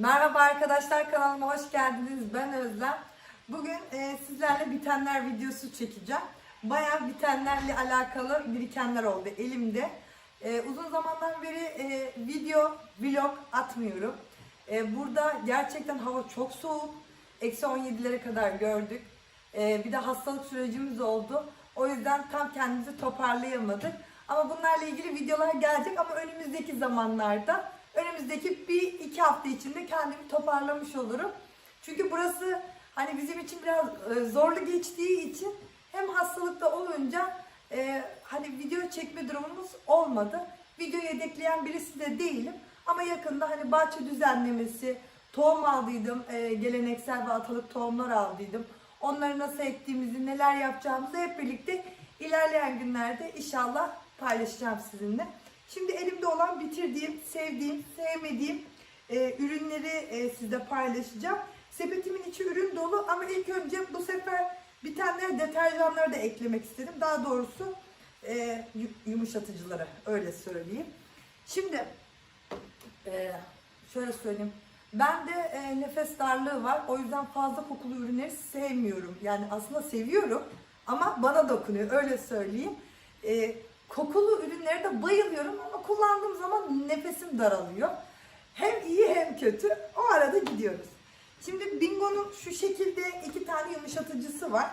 Merhaba arkadaşlar kanalıma hoş geldiniz. Ben Özlem. Bugün e, sizlerle bitenler videosu çekeceğim. Bayağı bitenlerle alakalı birikenler oldu elimde. E, uzun zamandan beri e, video, vlog atmıyorum. E, burada gerçekten hava çok soğuk. Eksi 17'lere kadar gördük. E, bir de hastalık sürecimiz oldu. O yüzden tam kendimizi toparlayamadık. Ama bunlarla ilgili videolar gelecek ama önümüzdeki zamanlarda önümüzdeki bir iki hafta içinde kendimi toparlamış olurum. Çünkü burası hani bizim için biraz e, zorlu geçtiği için hem hastalıkta olunca e, hani video çekme durumumuz olmadı. Video yedekleyen birisi de değilim. Ama yakında hani bahçe düzenlemesi, tohum aldıydım, e, geleneksel ve atalık tohumlar aldıydım. Onları nasıl ektiğimizi, neler yapacağımızı hep birlikte ilerleyen günlerde inşallah paylaşacağım sizinle. Şimdi elimde olan bitirdiğim, sevdiğim, sevmediğim e, ürünleri e, sizle paylaşacağım. Sepetimin içi ürün dolu ama ilk önce bu sefer bitenler deterjanları da eklemek istedim. Daha doğrusu e, yu- yumuşatıcıları öyle söyleyeyim. Şimdi e, şöyle söyleyeyim. Bende e, nefes darlığı var. O yüzden fazla kokulu ürünleri sevmiyorum. Yani aslında seviyorum ama bana dokunuyor. Öyle söyleyeyim. E, kokulu ürünlere de bayılıyorum kullandığım zaman nefesim daralıyor. Hem iyi hem kötü. O arada gidiyoruz. Şimdi Bingo'nun şu şekilde iki tane yumuşatıcısı var.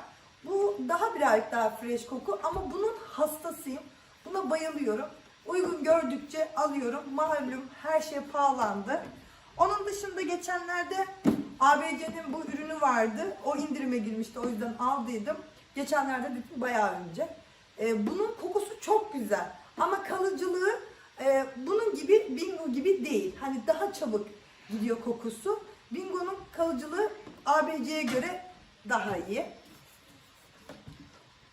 Bu daha birazcık daha fresh koku ama bunun hastasıyım. Buna bayılıyorum. Uygun gördükçe alıyorum. Malum her şey pahalandı. Onun dışında geçenlerde ABC'nin bu ürünü vardı. O indirime girmişti. O yüzden aldıydım. Geçenlerde bayağı önce. Ee, bunun kokusu çok güzel. Ama kalıcılığı e, bunun gibi Bingo gibi değil. Hani daha çabuk gidiyor kokusu. Bingo'nun kalıcılığı ABC'ye göre daha iyi.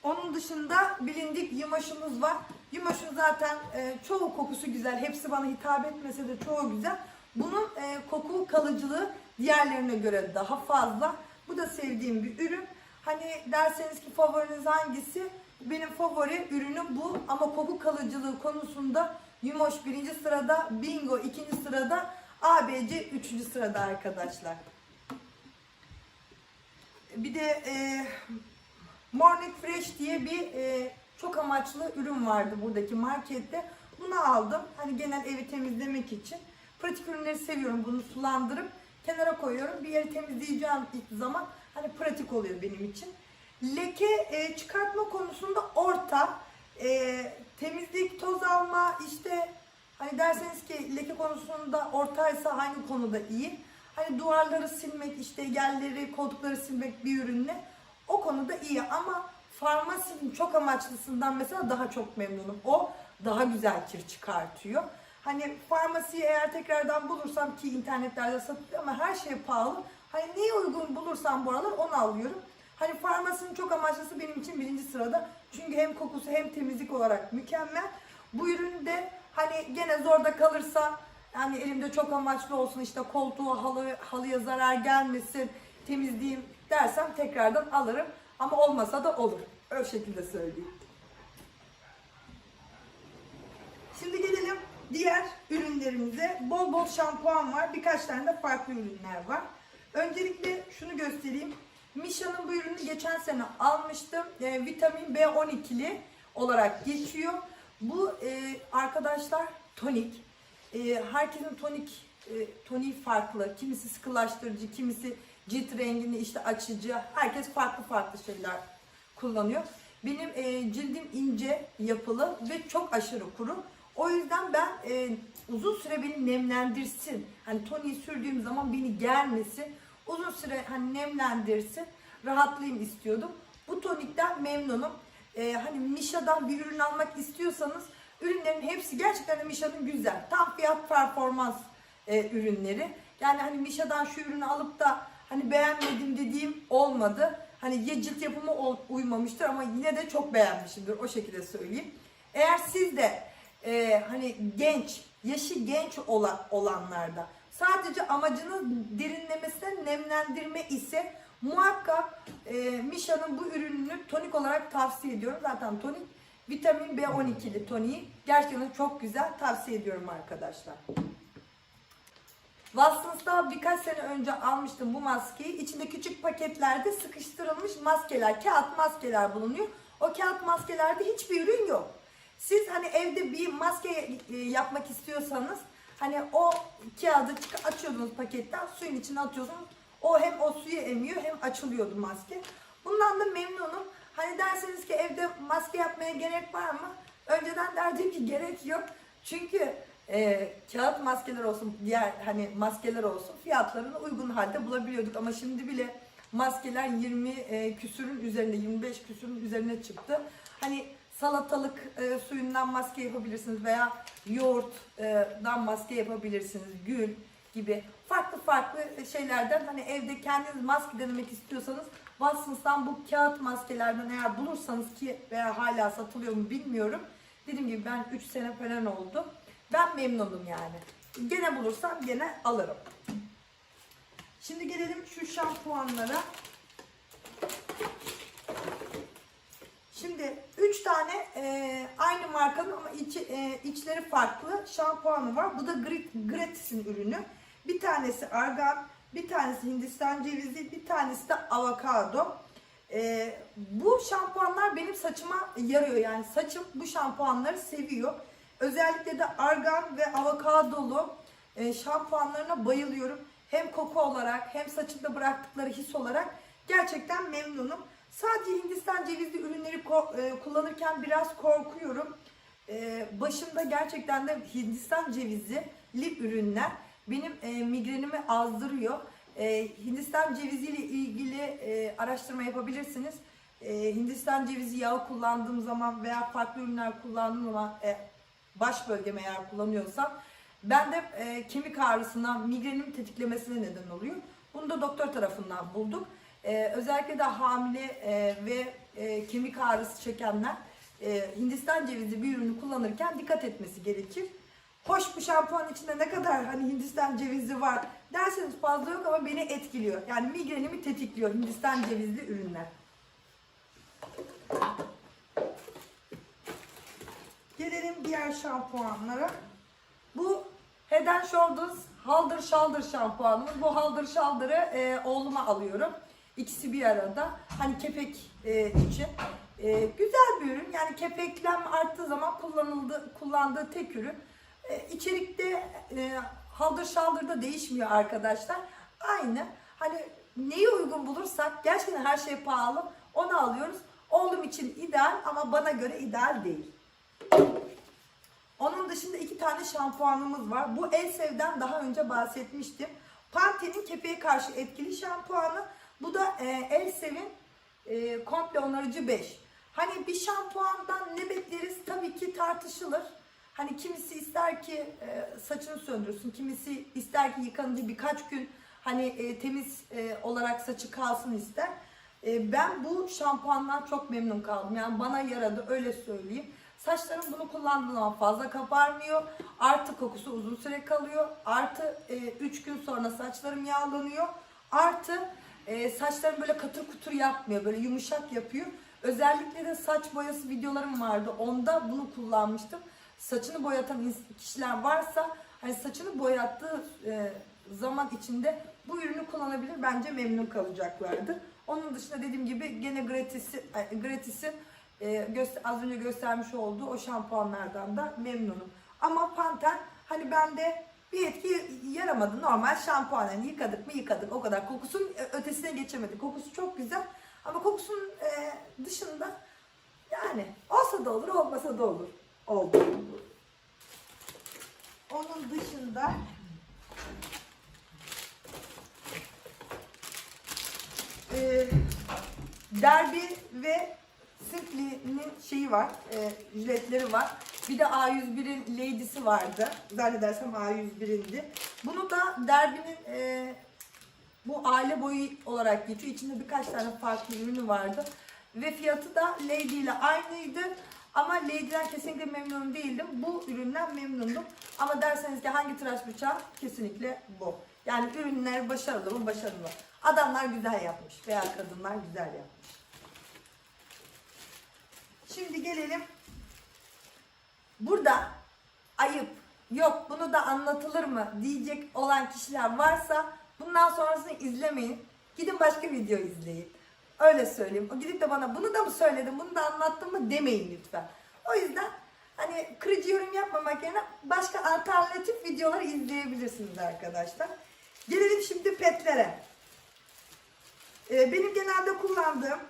Onun dışında bilindik yumaşımız var. Yumaşın zaten e, çoğu kokusu güzel. Hepsi bana hitap etmese de çoğu güzel. Bunun e, koku kalıcılığı diğerlerine göre daha fazla. Bu da sevdiğim bir ürün. Hani derseniz ki favoriniz hangisi? Benim favori ürünüm bu ama koku kalıcılığı konusunda Yumoş birinci sırada, Bingo ikinci sırada, ABC üçüncü sırada arkadaşlar. Bir de e, Morning Fresh diye bir e, çok amaçlı ürün vardı buradaki markette. Bunu aldım. Hani genel evi temizlemek için. Pratik ürünleri seviyorum. Bunu sulandırıp kenara koyuyorum. Bir yeri temizleyeceğim ilk zaman hani pratik oluyor benim için. Leke e, çıkartma konusunda orta. E, temizlik, toz alma işte hani derseniz ki leke konusunda ortaysa hangi konuda iyi? Hani duvarları silmek, işte yerleri, koltukları silmek bir ürünle o konuda iyi ama farmasinin çok amaçlısından mesela daha çok memnunum. O daha güzel kir çıkartıyor. Hani farmasiyi eğer tekrardan bulursam ki internetlerde satılıyor ama her şey pahalı. Hani neyi uygun bulursam bu aralar onu alıyorum. Hani farmasinin çok amaçlısı benim için birinci sırada. Çünkü hem kokusu hem temizlik olarak mükemmel. Bu ürünü de hani gene zorda kalırsam yani elimde çok amaçlı olsun işte koltuğa halı, halıya zarar gelmesin temizleyeyim dersem tekrardan alırım. Ama olmasa da olur. Öyle şekilde söyleyeyim. Şimdi gelelim diğer ürünlerimize. Bol bol şampuan var. Birkaç tane de farklı ürünler var. Öncelikle şunu göstereyim. Misha'nın bu ürünü geçen sene almıştım. E, vitamin B12'li olarak geçiyor. Bu e, arkadaşlar tonik. E, herkesin tonik e, toniği farklı. Kimisi sıkılaştırıcı, kimisi cilt rengini işte açıcı. Herkes farklı farklı şeyler kullanıyor. Benim e, cildim ince yapılı ve çok aşırı kuru. O yüzden ben e, uzun süre beni nemlendirsin. Hani toniği sürdüğüm zaman beni germesin. Uzun süre hani nemlendirsin. Rahatlayayım istiyordum. Bu tonikten memnunum. E, hani Misha'dan bir ürün almak istiyorsanız ürünlerin hepsi gerçekten de Misha'nın güzel. Tam fiyat performans e, ürünleri. Yani hani Misha'dan şu ürünü alıp da hani beğenmedim dediğim olmadı. Hani ya cilt yapımı uymamıştır ama yine de çok beğenmişimdir o şekilde söyleyeyim. Eğer siz de e, hani genç, yaşı genç olan, olanlarda sadece amacınız derinlemesine nemlendirme ise muhakkak e, Misha'nın bu ürününü tonik olarak tavsiye ediyorum. Zaten tonik vitamin B12'li toniği gerçekten çok güzel tavsiye ediyorum arkadaşlar. Watsons'ta birkaç sene önce almıştım bu maskeyi. İçinde küçük paketlerde sıkıştırılmış maskeler, kağıt maskeler bulunuyor. O kağıt maskelerde hiçbir ürün yok. Siz hani evde bir maske e, yapmak istiyorsanız hani o kağıdı açıyordunuz paketten suyun içine atıyorsunuz. O hem o suyu emiyor hem açılıyordu maske. Bundan da memnunum. Hani derseniz ki evde maske yapmaya gerek var mı? Önceden derdim ki gerek yok. Çünkü e, kağıt maskeler olsun, diğer hani maskeler olsun fiyatlarını uygun halde bulabiliyorduk. Ama şimdi bile maskeler 20 e, küsürün üzerinde, 25 küsürün üzerine çıktı. Hani salatalık e, suyundan maske yapabilirsiniz veya yoğurtdan maske yapabilirsiniz, gül gibi farklı farklı şeylerden hani evde kendiniz maske denemek istiyorsanız Watsons'tan bu kağıt maskelerden eğer bulursanız ki veya hala satılıyor mu bilmiyorum. Dediğim gibi ben 3 sene falan oldu. Ben memnunum yani. Gene bulursam gene alırım. Şimdi gelelim şu şampuanlara. Şimdi 3 tane e, aynı markanın ama içi, e, içleri farklı şampuanı var. Bu da Gratis'in ürünü. Bir tanesi argan, bir tanesi Hindistan cevizi, bir tanesi de avokado. E, bu şampuanlar benim saçıma yarıyor. Yani saçım bu şampuanları seviyor. Özellikle de argan ve avokadolu e, şampuanlarına bayılıyorum. Hem koku olarak hem saçımda bıraktıkları his olarak gerçekten memnunum. Sadece Hindistan cevizli ürünleri e, kullanırken biraz korkuyorum. E, başımda gerçekten de Hindistan cevizli ürünler benim e, migrenimi azdırıyor. Hindistan ceviziyle ilgili araştırma yapabilirsiniz. Hindistan cevizi yağı kullandığım zaman veya farklı ürünler kullandığım zaman baş bölgeme eğer kullanıyorsam ben de kemik ağrısına, migrenim tetiklemesine neden oluyor. Bunu da doktor tarafından bulduk. E, özellikle de hamile e, ve e, kemik ağrısı çekenler e, Hindistan cevizi bir ürünü kullanırken dikkat etmesi gerekir. Hoş bu şampuan içinde ne kadar hani Hindistan cevizi var derseniz fazla yok ama beni etkiliyor. Yani migrenimi tetikliyor Hindistan cevizli ürünler. Gelelim diğer şampuanlara. Bu Head Shoulders Haldır Şaldır şampuanımız. Bu Haldır Şaldır'ı e, oğluma alıyorum. İkisi bir arada. Hani kepek e, için. E, güzel bir ürün. Yani kepeklem arttığı zaman kullanıldı, kullandığı tek ürün. E, içerikte e, Haldır Şaldır'da değişmiyor arkadaşlar. Aynı. Hani neyi uygun bulursak gerçekten her şey pahalı. Onu alıyoruz. Oğlum için ideal ama bana göre ideal değil. Onun dışında iki tane şampuanımız var. Bu Elsev'den daha önce bahsetmiştim. Pantene'in kepeğe karşı etkili şampuanı. Bu da e, Elsev'in e, komple onarıcı 5. Hani bir şampuandan ne bekleriz tabii ki tartışılır. Hani kimisi ister ki e, saçını söndürsün, kimisi ister ki yıkanınca birkaç gün hani e, temiz e, olarak saçı kalsın ister. E, ben bu şampuandan çok memnun kaldım. Yani bana yaradı öyle söyleyeyim. Saçlarım bunu kullandığım zaman fazla kabarmıyor. Artı kokusu uzun süre kalıyor. Artı 3 gün sonra saçlarım yağlanıyor. Artı e, saçlarım böyle katır kutur yapmıyor. Böyle yumuşak yapıyor. Özellikle de saç boyası videolarım vardı. Onda bunu kullanmıştım. Saçını boyatan kişiler varsa hani saçını boyattığı e, zaman içinde bu ürünü kullanabilir. Bence memnun kalacaklardır. Onun dışında dediğim gibi gene gratis'i e, gratis'in e, az önce göstermiş olduğu o şampuanlardan da memnunum. Ama Panten hani bende bir etki yaramadı. Normal şampuan yani yıkadık mı yıkadık o kadar. Kokusun e, ötesine geçemedik. Kokusu çok güzel ama kokusunun e, dışında yani olsa da olur olmasa da olur. Oldu. Onun dışında e, Derby ve Simply'nin şeyi var, e, jiletleri var. Bir de A101'in Lady'si vardı. Zannedersem A101'indi. Bunu da Derby'nin e, bu aile boyu olarak geçiyor. İçinde birkaç tane farklı ürünü vardı. Ve fiyatı da Lady ile aynıydı. Ama Lady'den kesinlikle memnun değildim. Bu üründen memnundum. Ama derseniz ki hangi tıraş bıçağı? Kesinlikle bu. Yani ürünler başarılı mı? Başarılı. Adamlar güzel yapmış veya kadınlar güzel yapmış. Şimdi gelelim. Burada ayıp, yok bunu da anlatılır mı diyecek olan kişiler varsa bundan sonrasını izlemeyin. Gidin başka video izleyin. Öyle söyleyeyim. O gidip de bana bunu da mı söyledim, bunu da anlattın mı demeyin lütfen. O yüzden hani kırıcı yorum yapmamak yerine başka alternatif videolar izleyebilirsiniz arkadaşlar. Gelelim şimdi petlere. Ee, benim genelde kullandığım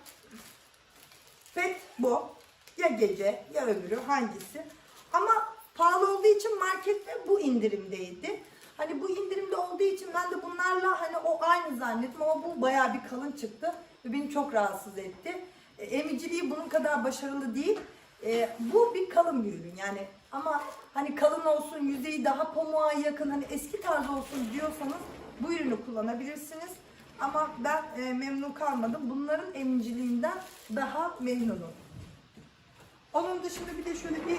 pet bu. Ya gece ya öbürü hangisi. Ama pahalı olduğu için markette bu indirimdeydi. Hani bu indirimde olduğu için ben de bunlarla hani o aynı zannettim ama bu bayağı bir kalın çıktı ve beni çok rahatsız etti. E, emiciliği bunun kadar başarılı değil. E, bu bir kalın bir ürün yani ama hani kalın olsun yüzeyi daha pamuğa yakın hani eski tarz olsun diyorsanız bu ürünü kullanabilirsiniz. Ama ben e, memnun kalmadım. Bunların emiciliğinden daha memnunum. Onun dışında bir de şöyle bir e,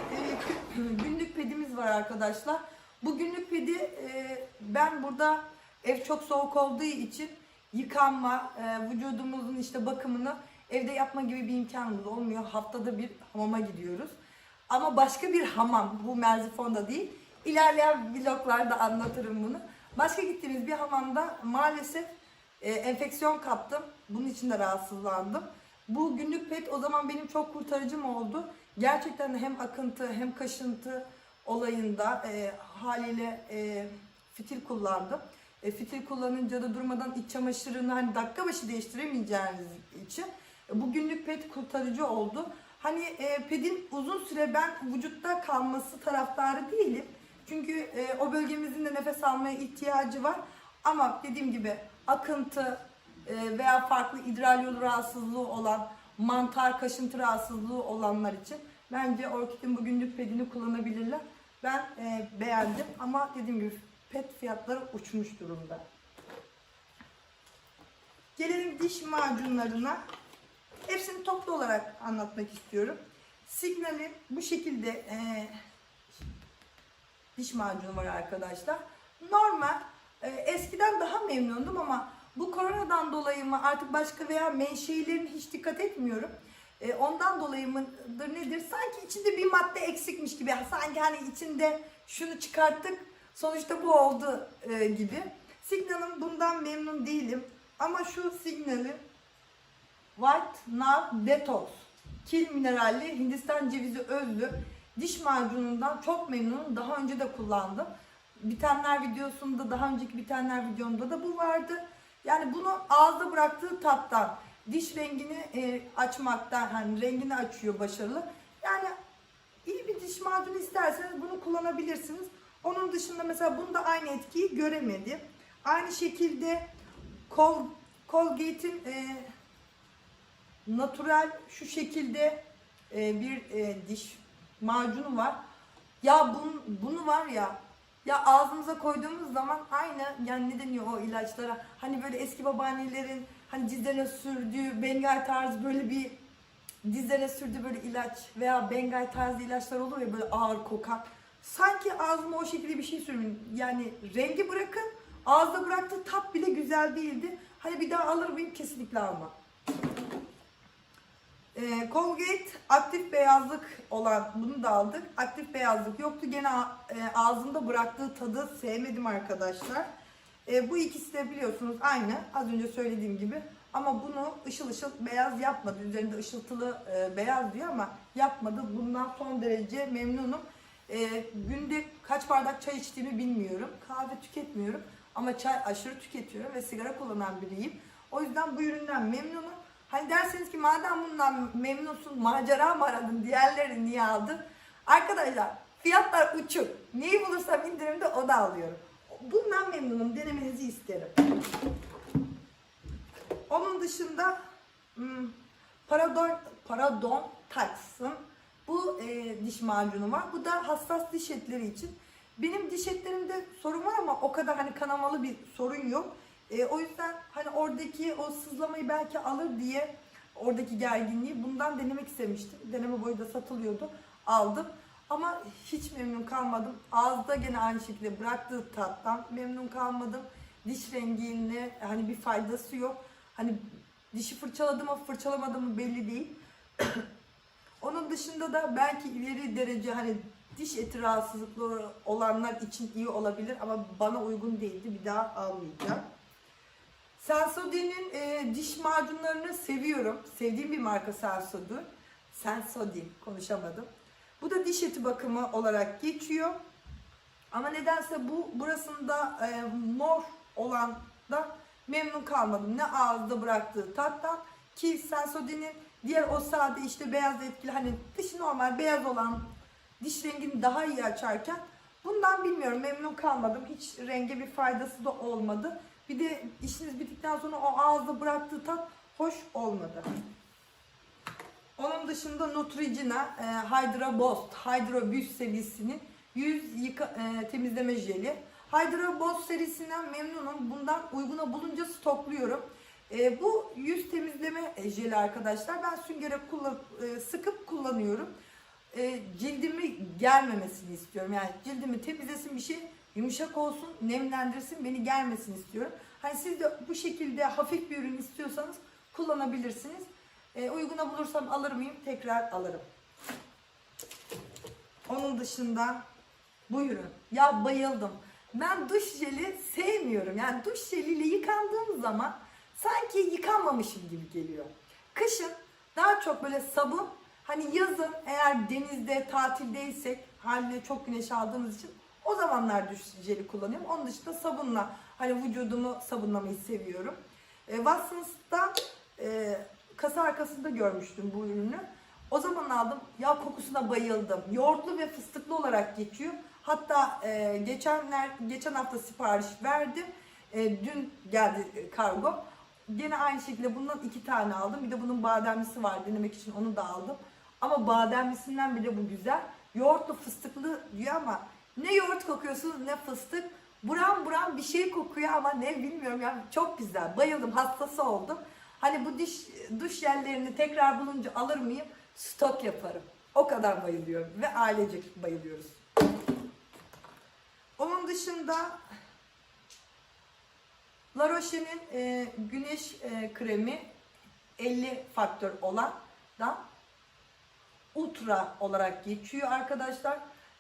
günlük pedimiz var arkadaşlar. Bu günlük pedi e, ben burada ev çok soğuk olduğu için yıkanma, e, vücudumuzun işte bakımını evde yapma gibi bir imkanımız olmuyor. Haftada bir hamama gidiyoruz. Ama başka bir hamam, bu Merzifon'da değil. İlerleyen vloglarda anlatırım bunu. Başka gittiğimiz bir hamamda maalesef e, enfeksiyon kaptım. Bunun için de rahatsızlandım. Bu günlük pet o zaman benim çok kurtarıcım oldu. Gerçekten hem akıntı hem kaşıntı olayında e, haliyle e, fitil kullandım. E, fitil kullanınca da durmadan iç çamaşırını hani dakika başı değiştiremeyeceğiniz için e, bu günlük pet kurtarıcı oldu. Hani e, pedin uzun süre ben vücutta kalması taraftarı değilim. Çünkü e, o bölgemizin de nefes almaya ihtiyacı var. Ama dediğim gibi akıntı e, veya farklı idrar yolu rahatsızlığı olan, mantar kaşıntı rahatsızlığı olanlar için bence Orkid'in bu günlük pedini kullanabilirler. Ben e, beğendim ama dediğim gibi pet fiyatları uçmuş durumda. Gelelim diş macunlarına. Hepsini toplu olarak anlatmak istiyorum. Signal'in bu şekilde e, diş macunu var arkadaşlar. Normal, e, eskiden daha memnundum ama bu koronadan dolayı mı artık başka veya menşeilerin hiç dikkat etmiyorum. E, ondan dolayı mıdır nedir? Sanki içinde bir madde eksikmiş gibi. Sanki hani içinde şunu çıkarttık sonuçta bu oldu e, gibi. Signal'ın bundan memnun değilim. Ama şu Signal'in White Now Detox kil mineralli Hindistan cevizi özlü diş macunundan çok memnunum. Daha önce de kullandım. Bitenler videosunda daha önceki bitenler videomda da bu vardı. Yani bunu ağızda bıraktığı tattan diş rengini e, açmaktan hani rengini açıyor başarılı. Yani iyi bir diş macunu isterseniz bunu kullanabilirsiniz. Onun dışında mesela bunda aynı etkiyi göremedim. Aynı şekilde Col Colgate'in e, natural şu şekilde e, bir e, diş macunu var. Ya bunu, bunu var ya ya ağzımıza koyduğumuz zaman aynı yani ne deniyor o ilaçlara hani böyle eski babaannelerin hani dizlerine sürdüğü Bengay tarzı böyle bir dizlerine sürdüğü böyle ilaç veya Bengay tarzı ilaçlar olur ya böyle ağır kokan. Sanki ağzıma o şekilde bir şey sürün. Yani rengi bırakın ağızda bıraktığı tat bile güzel değildi. Hani bir daha alır mıyım? Kesinlikle alma. Ee, Colgate aktif beyazlık olan bunu da aldık. Aktif beyazlık yoktu. Gene e, ağzımda bıraktığı tadı sevmedim arkadaşlar. E, bu ikisi de biliyorsunuz aynı. Az önce söylediğim gibi. Ama bunu ışıl ışıl beyaz yapmadı. Üzerinde ışıltılı e, beyaz diyor ama yapmadı. Bundan son derece memnunum. E, günde kaç bardak çay içtiğimi bilmiyorum. Kahve tüketmiyorum. Ama çay aşırı tüketiyorum ve sigara kullanan biriyim. O yüzden bu üründen memnunum. Hani derseniz ki madem bundan memnunsun macera mı aradın diğerleri niye aldın? Arkadaşlar fiyatlar uçuk. Neyi bulursam indirimde o da alıyorum. Bundan memnunum. Denemenizi isterim. Onun dışında hmm, Paradon, Paradon Tax'ın bu e, diş macunu var. Bu da hassas diş etleri için. Benim diş etlerimde sorun var ama o kadar hani kanamalı bir sorun yok. E, o yüzden hani oradaki o sızlamayı belki alır diye oradaki gerginliği bundan denemek istemiştim. Deneme boyu da satılıyordu. Aldım. Ama hiç memnun kalmadım. Ağızda gene aynı şekilde bıraktığı tattan memnun kalmadım. Diş rengine hani bir faydası yok. Hani dişi fırçaladım mı fırçalamadım mı belli değil. Onun dışında da belki ileri derece hani diş eti rahatsızlıkları olanlar için iyi olabilir ama bana uygun değildi. Bir daha almayacağım. Sensodyne'in e, diş macunlarını seviyorum. Sevdiğim bir marka Sensodyne. Sensodyne konuşamadım. Bu da diş eti bakımı olarak geçiyor. Ama nedense bu burasında e, mor olan da memnun kalmadım. Ne ağızda bıraktığı tattan ki Sensodyne'in diğer o sade işte beyaz etkili hani dışı normal beyaz olan diş rengini daha iyi açarken bundan bilmiyorum memnun kalmadım. Hiç renge bir faydası da olmadı. Bir de işiniz bittikten sonra o ağızda bıraktığı tat hoş olmadı. Onun dışında Neutrogena e, Hydra Boost, Hydra Boost serisinin yüz yıka, e, temizleme jeli. Hydra Boost serisinden memnunum. Bundan uyguna bulunca stokluyorum. E, bu yüz temizleme jeli arkadaşlar. Ben süngere kullan, e, sıkıp kullanıyorum. E, cildimi gelmemesini istiyorum. Yani cildimi temizlesin bir şey yumuşak olsun, nemlendirsin, beni gelmesin istiyorum. Hani siz de bu şekilde hafif bir ürün istiyorsanız kullanabilirsiniz. E, uyguna bulursam alır mıyım? Tekrar alırım. Onun dışında bu ürün. Ya bayıldım. Ben duş jeli sevmiyorum. Yani duş jeliyle yıkandığım zaman sanki yıkanmamışım gibi geliyor. Kışın daha çok böyle sabun hani yazın eğer denizde tatildeysek haliyle çok güneş aldığımız için o zamanlar duş jeli kullanıyorum. Onun dışında sabunla hani vücudumu sabunlamayı seviyorum. E, Watsons'ta e, kasa arkasında görmüştüm bu ürünü. O zaman aldım. Ya kokusuna bayıldım. Yoğurtlu ve fıstıklı olarak geçiyor. Hatta e, geçenler geçen hafta sipariş verdim. E, dün geldi e, kargo. Gene aynı şekilde bundan iki tane aldım. Bir de bunun bademlisi var denemek için onu da aldım. Ama bademlisinden bile bu güzel. Yoğurtlu fıstıklı diyor ama ne yoğurt kokuyorsunuz ne fıstık. Buram buram bir şey kokuyor ama ne bilmiyorum yani çok güzel. Bayıldım hastası oldum. Hani bu diş duş jellerini tekrar bulunca alır mıyım? Stok yaparım. O kadar bayılıyorum ve ailecek bayılıyoruz. Onun dışında La Roche'nin e, güneş e, kremi 50 faktör olan da ultra olarak geçiyor arkadaşlar.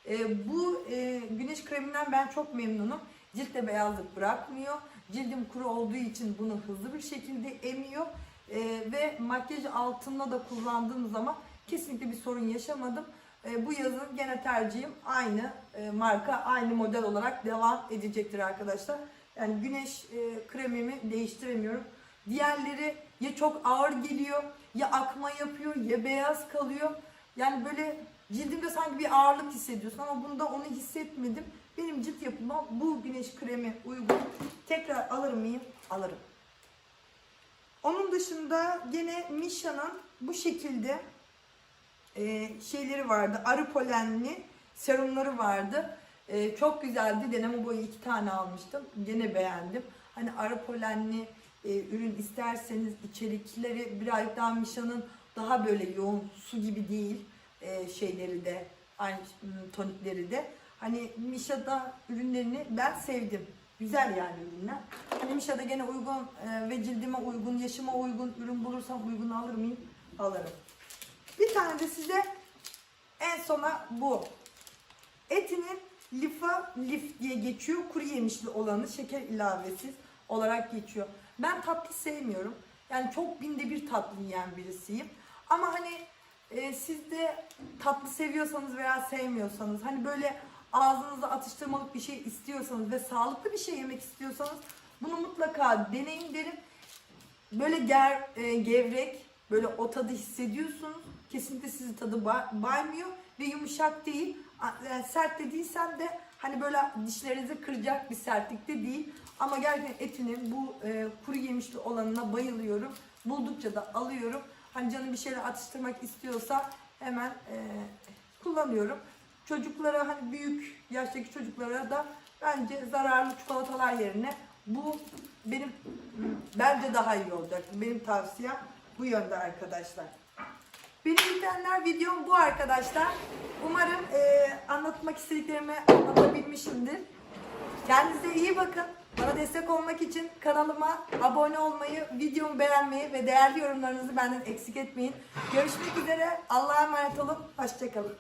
E, bu e, güneş kreminden ben çok memnunum. Ciltte beyazlık bırakmıyor. Cildim kuru olduğu için bunu hızlı bir şekilde emiyor. E, ve makyaj altında da kullandığım zaman kesinlikle bir sorun yaşamadım. E, bu yazın gene tercihim aynı e, marka, aynı model olarak devam edecektir arkadaşlar. Yani güneş e, kremimi değiştiremiyorum. Diğerleri ya çok ağır geliyor, ya akma yapıyor, ya beyaz kalıyor. Yani böyle cildimde sanki bir ağırlık hissediyorsun ama bunda onu hissetmedim. Benim cilt yapıma bu güneş kremi uygun. Tekrar alır mıyım? Alırım. Onun dışında gene Misha'nın bu şekilde e, şeyleri vardı. Arı polenli serumları vardı. E, çok güzeldi. Deneme boyu iki tane almıştım. Gene beğendim. Hani arı polenli e, ürün isterseniz içerikleri birazcık daha Misha'nın daha böyle yoğun su gibi değil e, şeyleri de aynı tonikleri de. Hani Misha'da ürünlerini ben sevdim. Güzel yani ürünler. Hani Misha'da gene uygun e, ve cildime uygun, yaşıma uygun ürün bulursam uygun alır mıyım? Alırım. Bir tane de size en sona bu. Etinin lifa lif diye geçiyor. Kuru yemişli olanı şeker ilavesiz olarak geçiyor. Ben tatlı sevmiyorum. Yani çok binde bir tatlı yiyen birisiyim. Ama hani e, siz de tatlı seviyorsanız veya sevmiyorsanız hani böyle ağzınıza atıştırmalık bir şey istiyorsanız ve sağlıklı bir şey yemek istiyorsanız bunu mutlaka deneyin derim. Böyle ger, e, gevrek, böyle o tadı hissediyorsunuz. Kesinlikle sizi tadı ba- baymıyor ve yumuşak değil. Yani sert de değilsem de hani böyle dişlerinizi kıracak bir sertlikte değil. Ama gerçekten etinin bu e, kuru yemişli olanına bayılıyorum. Buldukça da alıyorum. Hani canım bir şeyler atıştırmak istiyorsa hemen e, kullanıyorum. Çocuklara hani büyük yaştaki çocuklara da bence zararlı çikolatalar yerine bu benim bence daha iyi olacak. Benim tavsiyem bu yönde arkadaşlar. Benim bitenler videom bu arkadaşlar. Umarım e, anlatmak istediklerimi anlatabilmişimdir. Kendinize iyi bakın. Bana destek olmak için kanalıma abone olmayı, videomu beğenmeyi ve değerli yorumlarınızı benden eksik etmeyin. Görüşmek üzere. Allah'a emanet olun. Hoşçakalın.